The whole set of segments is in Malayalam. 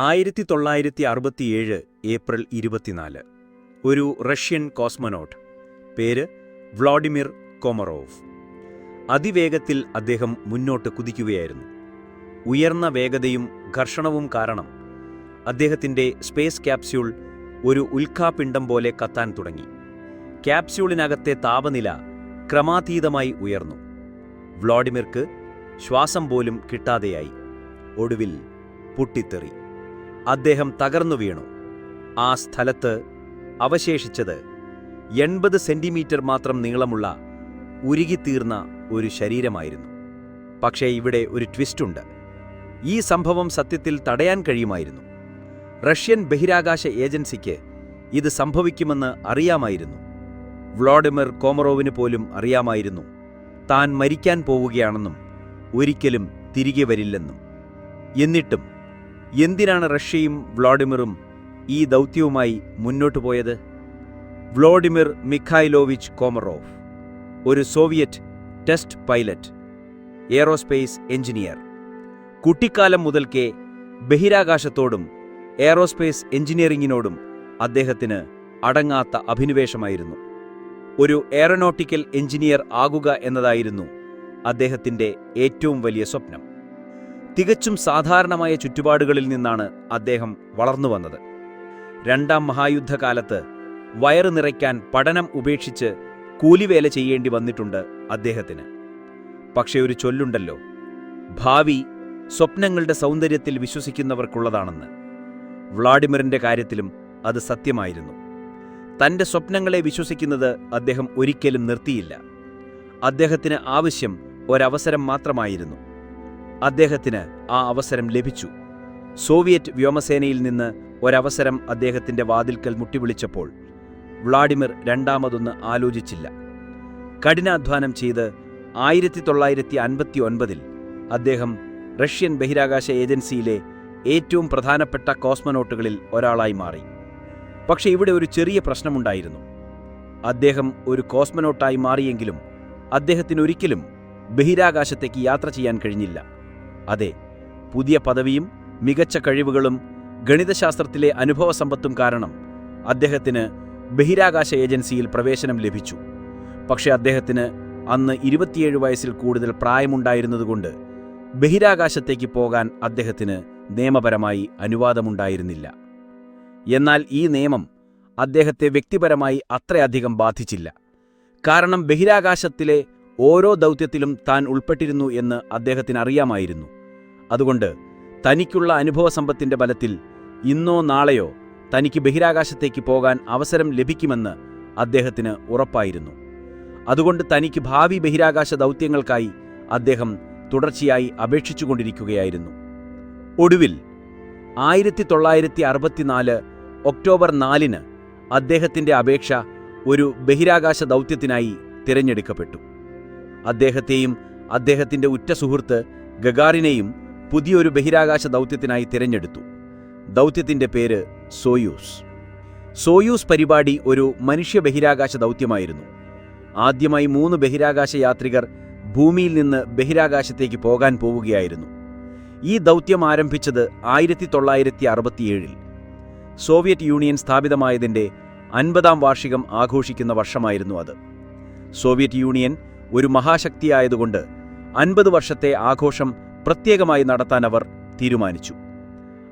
ആയിരത്തി തൊള്ളായിരത്തി അറുപത്തിയേഴ് ഏപ്രിൽ ഇരുപത്തിനാല്. ഒരു റഷ്യൻ കോസ്മനോട്ട്. പേര് വ്ളാഡിമിർ കൊമറോവ്. അതിവേഗത്തിൽ അദ്ദേഹം മുന്നോട്ട് കുതിക്കുകയായിരുന്നു. ഉയർന്ന വേഗതയും ഘർഷണവും കാരണം അദ്ദേഹത്തിന്റെ സ്പേസ് ക്യാപ്സ്യൂൾ ഒരു ഉൽക്കാപിണ്ഡം പോലെ കത്താൻ തുടങ്ങി. ക്യാപ്സ്യൂളിനകത്തെ താപനില ക്രമാതീതമായി ഉയർന്നു. വ്ളാഡിമിർക്ക് ശ്വാസം പോലും കിട്ടാതെയായി. ഒടുവിൽ പൊട്ടിത്തെറി. അദ്ദേഹം തകർന്നു വീണു. ആ സ്ഥലത്ത് അവശേഷിച്ചത് എൺപത് സെന്റിമീറ്റർ മാത്രം നീളമുള്ള ഉരുകിത്തീർന്ന ഒരു ശരീരമായിരുന്നു. പക്ഷേ ഇവിടെ ഒരു ട്വിസ്റ്റുണ്ട് ഈ സംഭവം സത്യത്തിൽ തടയാൻ കഴിയുമായിരുന്നു. റഷ്യൻ ബഹിരാകാശ ഏജൻസിക്ക് ഇത് സംഭവിക്കുമെന്ന് അറിയാമായിരുന്നു. വ്ളാഡിമിർ കോമറോവിന് പോലും അറിയാമായിരുന്നു. താൻ മരിക്കാൻ പോവുകയാണെന്നും ഒരിക്കലും തിരികെ വരില്ലെന്നും. എന്നിട്ടും എന്തിനാണ് റഷ്യയും വ്ളാഡിമിറും ഈ ദൗത്യവുമായി മുന്നോട്ടു പോയത്? വ്ളോഡിമിർ മിഖായിലോവിച്ച് കോമറോവ് ഒരു Soviet test pilot aerospace engineer. കുട്ടിക്കാലം മുതൽക്കേ ബഹിരാകാശത്തോടും എയറോസ്പേസ് എഞ്ചിനീയറിംഗിനോടും അദ്ദേഹത്തിന് അടങ്ങാത്ത അഭിനിവേശമായിരുന്നു. ഒരു എയറോനോട്ടിക്കൽ എഞ്ചിനീയർ ആകുക എന്നതായിരുന്നു അദ്ദേഹത്തിന്റെ ഏറ്റവും വലിയ സ്വപ്നം. തികച്ചും സാധാരണമായ ചുറ്റുപാടുകളിൽ നിന്നാണ് അദ്ദേഹം വളർന്നു വന്നത്. രണ്ടാം മഹായുദ്ധകാലത്ത് വയറ് നിറയ്ക്കാൻ പഠനം ഉപേക്ഷിച്ച് കൂലിവേല ചെയ്യേണ്ടി വന്നിട്ടുണ്ട് അദ്ദേഹത്തിന്. പക്ഷേ ഒരു ചൊല്ലുണ്ടല്ലോ ഭാവി സ്വപ്നങ്ങളുടെ സൗന്ദര്യത്തിൽ വിശ്വസിക്കുന്നവർക്കുള്ളതാണെന്ന്. വ്ളാഡിമിറിന്റെ കാര്യത്തിലും അത് സത്യമായിരുന്നു. തന്റെ സ്വപ്നങ്ങളെ വിശ്വസിക്കുന്നത് അദ്ദേഹം ഒരിക്കലും നിർത്തിയില്ല. അദ്ദേഹത്തിന് ആവശ്യം ഒരവസരം മാത്രമായിരുന്നു. അദ്ദേഹത്തിന് ആ അവസരം ലഭിച്ചു. സോവിയറ്റ് വ്യോമസേനയിൽ നിന്ന് ഒരവസരം അദ്ദേഹത്തിന്റെ വാതിൽക്കൽ മുട്ടിവിളിച്ചപ്പോൾ വ്ളാഡിമിർ രണ്ടാമതൊന്ന് ആലോചിച്ചില്ല. കഠിനാധ്വാനം ചെയ്ത് ആയിരത്തി തൊള്ളായിരത്തി അൻപത്തി ഒൻപതിൽ അദ്ദേഹം റഷ്യൻ ബഹിരാകാശ ഏജൻസിയിലെ ഏറ്റവും പ്രധാനപ്പെട്ട കോസ്മനോട്ടുകളിൽ ഒരാളായി മാറി. പക്ഷേ ഇവിടെ ഒരു ചെറിയ പ്രശ്നമുണ്ടായിരുന്നു. അദ്ദേഹം ഒരു കോസ്മനോട്ടായി മാറിയെങ്കിലും അദ്ദേഹത്തിനൊരിക്കലും ബഹിരാകാശത്തേക്ക് യാത്ര ചെയ്യാൻ കഴിഞ്ഞില്ല. അതെ പുതിയ പദവിയും മികച്ച കഴിവുകളും ഗണിതശാസ്ത്രത്തിലെ അനുഭവസമ്പത്തും കാരണം അദ്ദേഹത്തിന് ബഹിരാകാശ ഏജൻസിയിൽ പ്രവേശനം ലഭിച്ചു. പക്ഷേ അദ്ദേഹത്തിന് അന്ന് ഇരുപത്തിയേഴ് വയസ്സിൽ കൂടുതൽ പ്രായമുണ്ടായിരുന്നതുകൊണ്ട് ബഹിരാകാശത്തേക്ക് പോകാൻ അദ്ദേഹത്തിന് നിയമപരമായി അനുവാദമുണ്ടായിരുന്നില്ല. എന്നാൽ ഈ നിയമം അദ്ദേഹത്തെ വ്യക്തിപരമായി അത്രയധികം ബാധിച്ചില്ല. കാരണം ബഹിരാകാശത്തിലെ ഓരോ ദൗത്യത്തിലും താൻ ഉൾപ്പെട്ടിരുന്നു എന്ന് അദ്ദേഹത്തിന് അറിയാമായിരുന്നു അതുകൊണ്ട് തനിക്കുള്ള അനുഭവസമ്പത്തിന്റെ ബലത്തിൽ ഇന്നോ നാളെയോ തനിക്ക് ബഹിരാകാശത്തേക്ക് പോകാൻ അവസരം ലഭിക്കുമെന്ന് അദ്ദേഹത്തിന് ഉറപ്പായിരുന്നു. അതുകൊണ്ട് തനിക്ക് ഭാവി ബഹിരാകാശ ദൗത്യങ്ങൾക്കായി അദ്ദേഹം തുടർച്ചയായി അപേക്ഷിച്ചുകൊണ്ടിരിക്കുകയായിരുന്നു. ഒടുവിൽ ആയിരത്തി തൊള്ളായിരത്തി അറുപത്തിനാല് ഒക്ടോബർ നാലിന് അദ്ദേഹത്തിന്റെ അപേക്ഷ ഒരു ബഹിരാകാശ ദൗത്യത്തിനായി തിരഞ്ഞെടുക്കപ്പെട്ടു. അദ്ദേഹത്തെയും അദ്ദേഹത്തിന്റെ ഉറ്റ സുഹൃത്ത് ഗഗാറിനെയും പുതിയൊരു ബഹിരാകാശ ദൗത്യത്തിനായി തിരഞ്ഞെടുത്തു. ദൗത്യത്തിന്റെ പേര് സോയൂസ്. സോയൂസ് പരിപാടി ഒരു മനുഷ്യ ബഹിരാകാശ ദൗത്യമായിരുന്നു. ആദ്യമായി മൂന്ന് ബഹിരാകാശ യാത്രികർ ഭൂമിയിൽ നിന്ന് ബഹിരാകാശത്തേക്ക് പോകാൻ പോവുകയായിരുന്നു. ഈ ദൗത്യം ആരംഭിച്ചത് ആയിരത്തി തൊള്ളായിരത്തി അറുപത്തിയേഴിൽ സോവിയറ്റ് യൂണിയൻ സ്ഥാപിതമായതിന്റെ അൻപതാം വാർഷികം ആഘോഷിക്കുന്ന വർഷമായിരുന്നു അത്. സോവിയറ്റ് യൂണിയൻ ഒരു മഹാശക്തിയായതുകൊണ്ട് അൻപത് വർഷത്തെ ആഘോഷം പ്രത്യേകമായി നടത്താൻ അവർ തീരുമാനിച്ചു.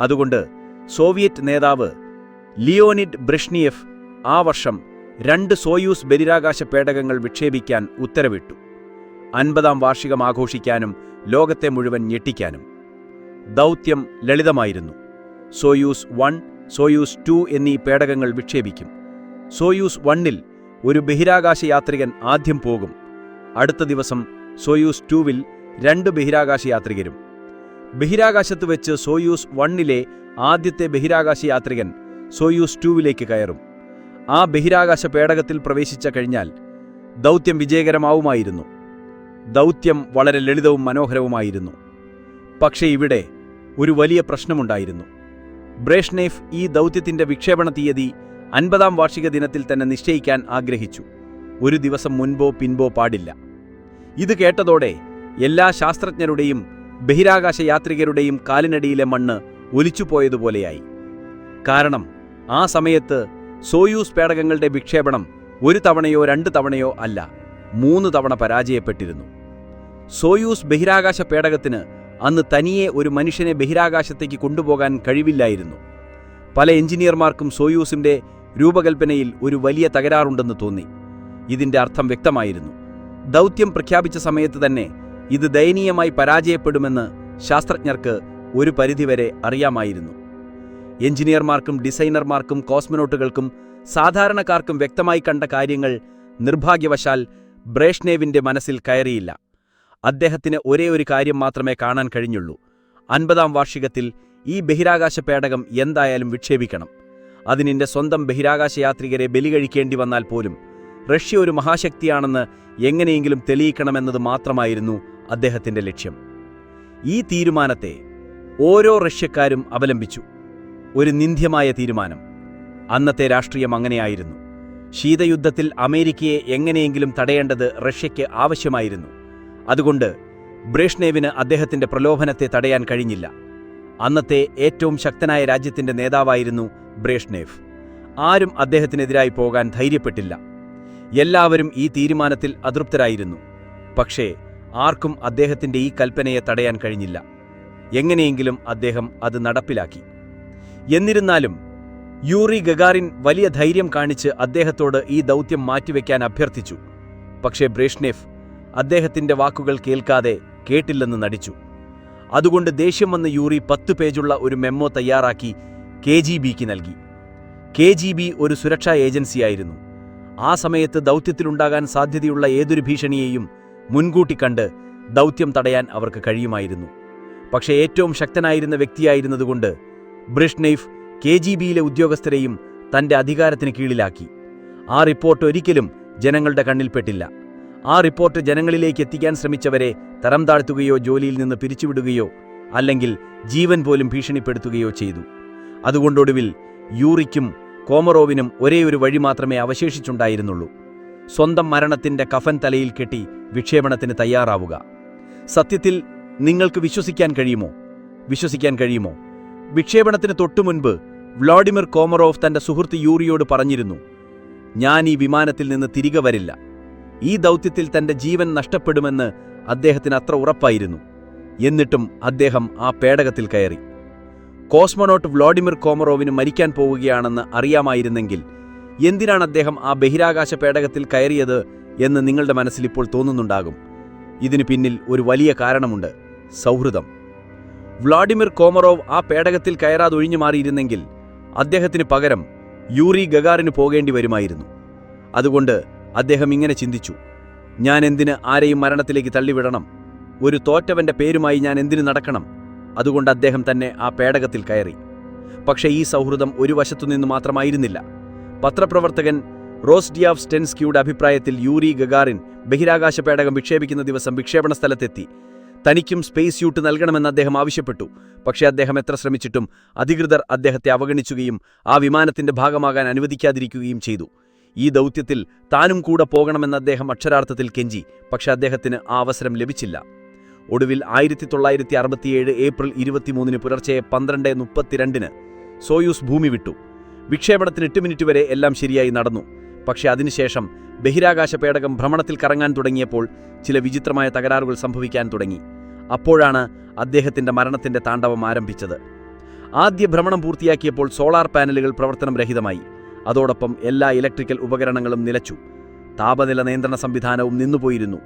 അതുകൊണ്ട് സോവിയറ്റ് നേതാവ് ലിയോനിഡ് ബ്രിഷ്നിയഫ് ആ വർഷം രണ്ട് സോയൂസ് ബഹിരാകാശ പേടകങ്ങൾ വിക്ഷേപിക്കാൻ ഉത്തരവിട്ടു. അൻപതാം വാർഷികം ആഘോഷിക്കാനും ലോകത്തെ മുഴുവൻ ഞെട്ടിക്കാനും. ദൗത്യം ലളിതമായിരുന്നു. സോയൂസ് വൺ സോയൂസ് ടു എന്നീ പേടകങ്ങൾ വിക്ഷേപിക്കും. സോയൂസ് വണ്ണിൽ ഒരു ബഹിരാകാശ യാത്രികൻ ആദ്യം പോകും. അടുത്ത ദിവസം സോയൂസ് ടൂവിൽ രണ്ട് ബഹിരാകാശ യാത്രികരും. ബഹിരാകാശത്ത് വെച്ച് സോയൂസ് വണ്ണിലെ ആദ്യത്തെ ബഹിരാകാശ യാത്രികൻ സോയൂസ് ടൂവിലേക്ക് കയറും. ആ ബഹിരാകാശ പേടകത്തിൽ പ്രവേശിച്ച കഴിഞ്ഞാൽ ദൗത്യം വിജയകരമാവുമായിരുന്നു. ദൗത്യം വളരെ ലളിതവും മനോഹരവുമായിരുന്നു. പക്ഷേ ഇവിടെ ഒരു വലിയ പ്രശ്നമുണ്ടായിരുന്നു. ബ്രേഷ്നേഫ് ഈ ദൗത്യത്തിന്റെ വിക്ഷേപണ തീയതി അൻപതാം വാർഷിക ദിനത്തിൽ തന്നെ നിശ്ചയിക്കാൻ ആഗ്രഹിച്ചു. ഒരു ദിവസം മുൻപോ പിൻപോ പാടില്ല. ഇത് കേട്ടതോടെ എല്ലാ ശാസ്ത്രജ്ഞരുടെയും ബഹിരാകാശ യാത്രികരുടെയും കാലിനടിയിലെ മണ്ണ് ഒലിച്ചുപോയതുപോലെയായി. കാരണം ആ സമയത്ത് സോയൂസ് പേടകങ്ങളുടെ വിക്ഷേപണം ഒരു തവണയോ രണ്ട് തവണയോ അല്ല മൂന്ന് തവണ പരാജയപ്പെട്ടിരുന്നു. സോയൂസ് ബഹിരാകാശ പേടകത്തിന് അന്ന് തനിയെ ഒരു മനുഷ്യനെ ബഹിരാകാശത്തേക്ക് കൊണ്ടുപോകാൻ കഴിവില്ലായിരുന്നു. പല എഞ്ചിനീയർമാർക്കും സോയൂസിന്റെ രൂപകൽപ്പനയിൽ ഒരു വലിയ തകരാറുണ്ടെന്ന് തോന്നി. ഇതിന്റെ അർത്ഥം വ്യക്തമായിരുന്നു. ദൗത്യം പ്രഖ്യാപിച്ച സമയത്ത് തന്നെ ഇത് ദയനീയമായി പരാജയപ്പെടുമെന്ന് ശാസ്ത്രജ്ഞർക്ക് ഒരു പരിധിവരെ അറിയാമായിരുന്നു. എഞ്ചിനീയർമാർക്കും ഡിസൈനർമാർക്കും കോസ്മനോട്ടുകൾക്കും സാധാരണക്കാർക്കും വ്യക്തമായി കണ്ട കാര്യങ്ങൾ നിർഭാഗ്യവശാൽ ബ്രേഷ്നേവിന്റെ മനസ്സിൽ കയറിയില്ല. അദ്ദേഹത്തിന് ഒരേ ഒരു കാര്യം മാത്രമേ കാണാൻ കഴിഞ്ഞുള്ളൂ. അൻപതാം വാർഷികത്തിൽ ഈ ബഹിരാകാശ പേടകം എന്തായാലും വിക്ഷേപിക്കണം. അതിനിന്റെ സ്വന്തം ബഹിരാകാശ യാത്രികരെ ബലികഴിക്കേണ്ടി വന്നാൽ പോലും റഷ്യ ഒരു മഹാശക്തിയാണെന്ന് എങ്ങനെയെങ്കിലും തെളിയിക്കണമെന്നത് മാത്രമായിരുന്നു അദ്ദേഹത്തിന്റെ ലക്ഷ്യം. ഈ തീരുമാനത്തെ ഓരോ റഷ്യക്കാരും അവലംബിച്ചു. ഒരു നിന്ദ്യമായ തീരുമാനം. അന്നത്തെ രാഷ്ട്രീയം അങ്ങനെയായിരുന്നു. ശീതയുദ്ധത്തിൽ അമേരിക്കയെ എങ്ങനെയെങ്കിലും തടയേണ്ടത് റഷ്യയ്ക്ക് ആവശ്യമായിരുന്നു. അതുകൊണ്ട് ബ്രേഷ്നേവിന് അദ്ദേഹത്തിന്റെ പ്രലോഭനത്തെ തടയാൻ കഴിഞ്ഞില്ല. അന്നത്തെ ഏറ്റവും ശക്തനായ രാജ്യത്തിന്റെ നേതാവായിരുന്നു ബ്രേഷ്നേവ്. ആരും അദ്ദേഹത്തിനെതിരായി പോകാൻ ധൈര്യപ്പെട്ടില്ല. എല്ലാവരും ഈ തീരുമാനത്തിൽ അതൃപ്തരായിരുന്നു. പക്ഷേ ആർക്കും അദ്ദേഹത്തിന്റെ ഈ കൽപ്പനയെ തടയാൻ കഴിഞ്ഞില്ല. എങ്ങനെയെങ്കിലും അദ്ദേഹം അത് നടപ്പിലാക്കി. എന്നിരുന്നാലും യൂറി ഗഗാറിൻ വലിയ ധൈര്യം കാണിച്ച് അദ്ദേഹത്തോട് ഈ ദൗത്യം മാറ്റിവെക്കാൻ അഭ്യർത്ഥിച്ചു. പക്ഷേ ബ്രേഷ്നേഫ് അദ്ദേഹത്തിന്റെ വാക്കുകൾ കേൾക്കാതെ കേട്ടില്ലെന്ന് നടിച്ചു. അതുകൊണ്ട് ദേഷ്യം വന്ന യൂറി പത്ത് പേജുള്ള ഒരു മെമ്മോ തയ്യാറാക്കി കെ ജി ബിക്ക് നൽകി. കെ ജി ബി ഒരു സുരക്ഷാ ഏജൻസിയായിരുന്നു. ആ സമയത്ത് ദൗത്യത്തിലുണ്ടാകാൻ സാധ്യതയുള്ള ഏതൊരു ഭീഷണിയെയും മുൻകൂട്ടി കണ്ട് ദൗത്യം തടയാൻ അവർക്ക് കഴിയുമായിരുന്നു. പക്ഷേ ഏറ്റവും ശക്തനായിരുന്ന വ്യക്തിയായിരുന്നതുകൊണ്ട് ബ്രിഷ്നൈഫ് കെ ജി ബിയിലെ ഉദ്യോഗസ്ഥരെയും തന്റെ അധികാരത്തിന് കീഴിലാക്കി. ആ റിപ്പോർട്ട് ഒരിക്കലും ജനങ്ങളുടെ കണ്ണിൽപ്പെട്ടില്ല ആ റിപ്പോർട്ട് ജനങ്ങളിലേക്ക് എത്തിക്കാൻ ശ്രമിച്ചവരെ തരം താഴ്ത്തുകയോ ജോലിയിൽ നിന്ന് പിരിച്ചുവിടുകയോ അല്ലെങ്കിൽ ജീവൻ പോലും ഭീഷണിപ്പെടുത്തുകയോ ചെയ്തു. അതുകൊണ്ടൊടുവിൽ യൂറിക്കും കോമറോവിനും ഒരേ ഒരു വഴി മാത്രമേ അവശേഷിച്ചുണ്ടായിരുന്നുള്ളൂ. സ്വന്തം മരണത്തിന്റെ കഫൻ തലയിൽ കെട്ടി വിക്ഷേപണത്തിന് തയ്യാറാവുക. സത്യത്തിൽ നിങ്ങൾക്ക് വിശ്വസിക്കാൻ കഴിയുമോ? വിശ്വസിക്കാൻ കഴിയുമോ? വിക്ഷേപണത്തിന് തൊട്ടു മുൻപ് വ്ളാഡിമിർ കോമറോവ് തന്റെ സുഹൃത്ത് യൂറിയോട് പറഞ്ഞിരുന്നു ഞാൻ ഈ വിമാനത്തിൽ നിന്ന് തിരികെ വരില്ല. ഈ ദൗത്യത്തിൽ തന്റെ ജീവൻ നഷ്ടപ്പെടുമെന്ന് അദ്ദേഹത്തിന് അത്ര ഉറപ്പായിരുന്നു. എന്നിട്ടും അദ്ദേഹം ആ പേടകത്തിൽ കയറി. കോസ്മോനോട്ട് വ്ളാഡിമിർ കോമറോവിന് മരിക്കാൻ പോവുകയാണെന്ന് അറിയാമായിരുന്നെങ്കിൽ എന്തിനാണ് അദ്ദേഹം ആ ബഹിരാകാശ പേടകത്തിൽ കയറിയത് എന്ന് നിങ്ങളുടെ മനസ്സിൽ ഇപ്പോൾ തോന്നുന്നുണ്ടാകും. ഇതിനു പിന്നിൽ ഒരു വലിയ കാരണമുണ്ട്. സൗഹൃദം. വ്ളാഡിമിർ കോമറോവ് ആ പേടകത്തിൽ കയറാതെ ഒഴിഞ്ഞു മാറിയിരുന്നെങ്കിൽ അദ്ദേഹത്തിന് പകരം യൂറി ഗഗാറിന് പോകേണ്ടി വരുമായിരുന്നു. അതുകൊണ്ട് അദ്ദേഹം ഇങ്ങനെ ചിന്തിച്ചു. ഞാൻ എന്തിന് ആരെയും മരണത്തിലേക്ക് തള്ളിവിടണം? ഒരു തോറ്റവന്റെ പേരുമായി ഞാൻ എന്തിനു നടക്കണം? അതുകൊണ്ട് അദ്ദേഹം തന്നെ ആ പേടകത്തിൽ കയറി. പക്ഷേ ഈ സൗഹൃദം ഒരു വശത്തുനിന്ന് മാത്രമായിരുന്നില്ല. പത്രപ്രവർത്തകൻ റോസ്ഡിയാവ് സ്റ്റെൻസ്കിയുടെ അഭിപ്രായത്തിൽ യൂറി ഗഗാറിൻ ബഹിരാകാശ പേടകം വിക്ഷേപിക്കുന്ന ദിവസം വിക്ഷേപണ സ്ഥലത്തെത്തി. തനിക്കും സ്പേസ് യൂട്ട് നൽകണമെന്ന് അദ്ദേഹം ആവശ്യപ്പെട്ടു. പക്ഷേ അദ്ദേഹം എത്ര ശ്രമിച്ചിട്ടും അധികൃതർ അദ്ദേഹത്തെ അവഗണിച്ചുകയും ആ വിമാനത്തിന്റെ ഭാഗമാകാൻ അനുവദിക്കാതിരിക്കുകയും ചെയ്തു. ഈ ദൗത്യത്തിൽ താനും കൂടെ പോകണമെന്ന് അദ്ദേഹം അക്ഷരാർത്ഥത്തിൽ കെഞ്ചി. പക്ഷെ അദ്ദേഹത്തിന് ആ അവസരം ലഭിച്ചില്ല. ഒടുവിൽ ആയിരത്തി തൊള്ളായിരത്തി അറുപത്തിയേഴ് ഏപ്രിൽ ഇരുപത്തിമൂന്നിന് പുലർച്ചെ പന്ത്രണ്ട് മുപ്പത്തിരണ്ടിന് സോയൂസ് ഭൂമി വിട്ടു. വിക്ഷേപണത്തിന് എട്ട് മിനിറ്റ് വരെ എല്ലാം ശരിയായി നടന്നു. പക്ഷെ അതിനുശേഷം ബഹിരാകാശ പേടകം ഭ്രമണത്തിൽ കറങ്ങാൻ തുടങ്ങിയപ്പോൾ ചില വിചിത്രമായ തകരാറുകൾ സംഭവിക്കാൻ തുടങ്ങി. അപ്പോഴാണ് അദ്ദേഹത്തിന്റെ മരണത്തിന്റെ താണ്ഡവം ആരംഭിച്ചത്. ആദ്യ ഭ്രമണം പൂർത്തിയാക്കിയപ്പോൾ സോളാർ പാനലുകൾ പ്രവർത്തനം രഹിതമായി. അതോടൊപ്പം എല്ലാ ഇലക്ട്രിക്കൽ ഉപകരണങ്ങളും നിലച്ചു. താപനില നിയന്ത്രണ സംവിധാനവും നിന്നുപോയിരുന്നു.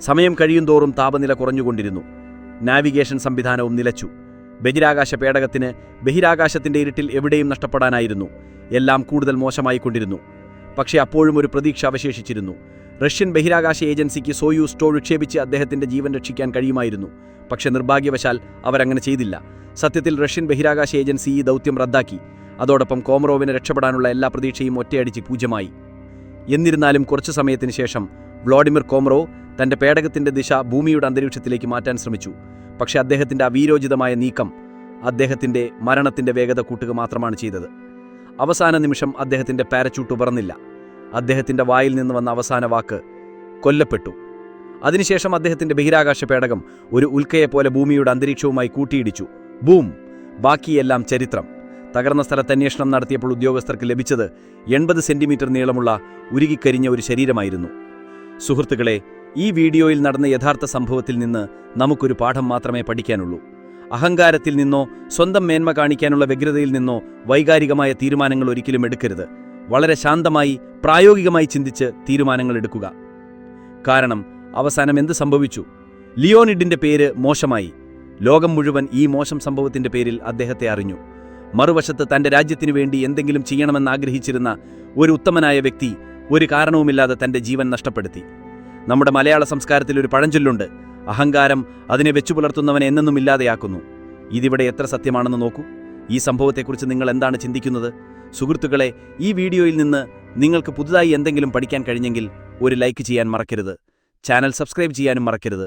സമയം കഴിയുന്തോറും താപനില കുറഞ്ഞുകൊണ്ടിരുന്നു. നാവിഗേഷൻ സംവിധാനവും നിലച്ചു. ബഹിരാകാശ പേടകത്തിന് ബഹിരാകാശത്തിന്റെ ഇരുട്ടിൽ എവിടെയും നഷ്ടപ്പെടാനായിരുന്നു. എല്ലാം കൂടുതൽ മോശമായിക്കൊണ്ടിരുന്നു. പക്ഷേ അപ്പോഴും ഒരു പ്രതീക്ഷ അവശേഷിച്ചിരുന്നു. റഷ്യൻ ബഹിരാകാശ ഏജൻസിക്ക് സോയൂസ് സ്റ്റോൾ വിക്ഷേപിച്ച് അദ്ദേഹത്തിന്റെ ജീവൻ രക്ഷിക്കാൻ കഴിയുമായിരുന്നു. പക്ഷേ നിർഭാഗ്യവശാൽ അവരങ്ങനെ ചെയ്തില്ല. സത്യത്തിൽ റഷ്യൻ ബഹിരാകാശ ഏജൻസി ഈ ദൗത്യം റദ്ദാക്കി. അതോടൊപ്പം കോമറോവിനെ രക്ഷപ്പെടാനുള്ള എല്ലാ പ്രതീക്ഷയും ഒറ്റയടിച്ച് പൂജ്യമായി. എന്നിരുന്നാലും കുറച്ചു സമയത്തിന് ശേഷം വ്ളാഡിമിർ കോമറോ തന്റെ പേടകത്തിന്റെ ദിശ ഭൂമിയുടെ അന്തരീക്ഷത്തിലേക്ക് മാറ്റാൻ ശ്രമിച്ചു. പക്ഷേ അദ്ദേഹത്തിന്റെ അവീരോചിതമായ നീക്കം അദ്ദേഹത്തിന്റെ മരണത്തിന്റെ വേഗത കൂട്ടുക മാത്രമാണ് ചെയ്തത്. അവസാന നിമിഷം അദ്ദേഹത്തിന്റെ പാരച്യൂട്ട് ഉറന്നില്ല. അദ്ദേഹത്തിന്റെ വായിൽ നിന്ന് വന്ന അവസാന വാക്ക് കൊല്ലപ്പെട്ടു. അതിനുശേഷം അദ്ദേഹത്തിന്റെ ബഹിരാകാശ പേടകം ഒരു ഉൽക്കയെപ്പോലെ ഭൂമിയുടെ അന്തരീക്ഷവുമായി കൂട്ടിയിടിച്ചു. ബൂം! ബാക്കിയെല്ലാം ചരിത്രം. തകർന്ന സ്ഥലത്ത് അന്വേഷണം നടത്തിയപ്പോൾ ഉദ്യോഗസ്ഥർക്ക് ലഭിച്ചത് എൺപത് സെന്റിമീറ്റർ നീളമുള്ള ഉരുകിക്കരിഞ്ഞ ഒരു ശരീരമായിരുന്നു. സുഹൃത്തുക്കളെ ഈ വീഡിയോയിൽ നടന്ന യഥാർത്ഥ സംഭവത്തിൽ നിന്ന് നമുക്കൊരു പാഠം മാത്രമേ പഠിക്കാനുള്ളൂ. അഹങ്കാരത്തിൽ നിന്നോ സ്വന്തം മേന്മ കാണിക്കാനുള്ള വ്യഗ്രതയിൽ നിന്നോ വൈകാരികമായ തീരുമാനങ്ങൾ ഒരിക്കലും എടുക്കരുത്. വളരെ ശാന്തമായി പ്രായോഗികമായി ചിന്തിച്ച് തീരുമാനങ്ങൾ എടുക്കുക. കാരണം അവസാനം എന്ത് സംഭവിച്ചു? ലിയോണിഡിന്റെ പേര് മോശമായി. ലോകം മുഴുവൻ ഈ മോശം സംഭവത്തിന്റെ പേരിൽ അദ്ദേഹത്തെ അറിഞ്ഞു. മറുവശത്ത് തന്റെ രാജ്യത്തിനു വേണ്ടി എന്തെങ്കിലും ചെയ്യണമെന്ന് ആഗ്രഹിച്ചിരുന്ന ഒരു ഉത്തമനായ വ്യക്തി ഒരു കാരണവുമില്ലാതെ തന്റെ ജീവൻ നഷ്ടപ്പെടുത്തി. നമ്മുടെ മലയാള സംസ്കാരത്തിൽ ഒരു പഴഞ്ചൊല്ലുണ്ട്. അഹങ്കാരം അതിനെ വെച്ചു പുലർത്തുന്നവനെ എന്നെന്നും ഇല്ലാതെയാക്കുന്നു. ഇതിവിടെ എത്ര സത്യമാണെന്ന് നോക്കൂ. ഈ സംഭവത്തെക്കുറിച്ച് നിങ്ങൾ എന്താണ് ചിന്തിക്കുന്നത്? സുഹൃത്തുക്കളെ ഈ വീഡിയോയിൽ നിന്ന് നിങ്ങൾക്ക് പുതുതായി എന്തെങ്കിലും പഠിക്കാൻ കഴിഞ്ഞെങ്കിൽ ഒരു ലൈക്ക് ചെയ്യാൻ മറക്കരുത്. ചാനൽ സബ്സ്ക്രൈബ് ചെയ്യാനും മറക്കരുത്.